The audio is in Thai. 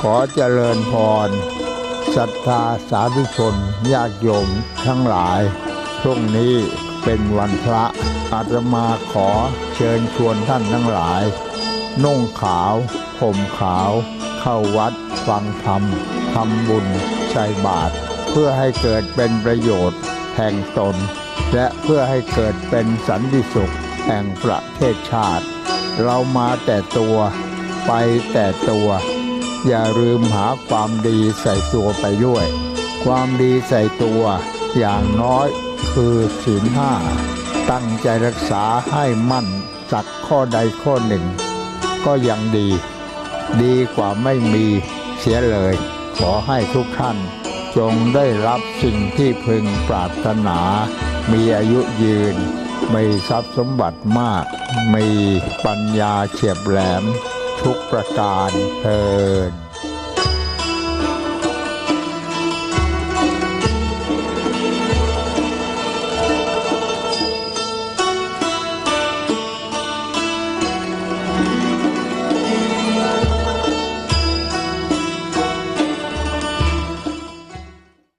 ขอเจริญพรศรัทธาสาธุชนญาติโยมทั้งหลายช่วงนี้เป็นวันพระอาตมาขอเชิญชวนท่านทั้งหลาย นุ่งขาวห่มขาว เข้าวัดฟังธรรมทำบุญใส่บาตรเพื่อให้เกิดเป็นประโยชน์แห่งตน และเพื่อให้เกิดเป็นสันติสุขแห่งประเทศชาติ เรามาแต่ตัวไปแต่ตัว อย่าลืมหาความดีใส่ตัวไปด้วย ความดีใส่ตัวอย่างน้อยคือศีลห้าตั้งใจรักษาให้มั่นสักข้อใดข้อหนึ่ง ก็ยังดี ดีกว่าไม่มีเสียเลย ขอให้ทุกท่าน จงได้รับสิ่งที่พึงปรารถนา มีอายุยืน มีทรัพย์สมบัติมาก มีปัญญาเฉียบแหลม ทุกประการเทิน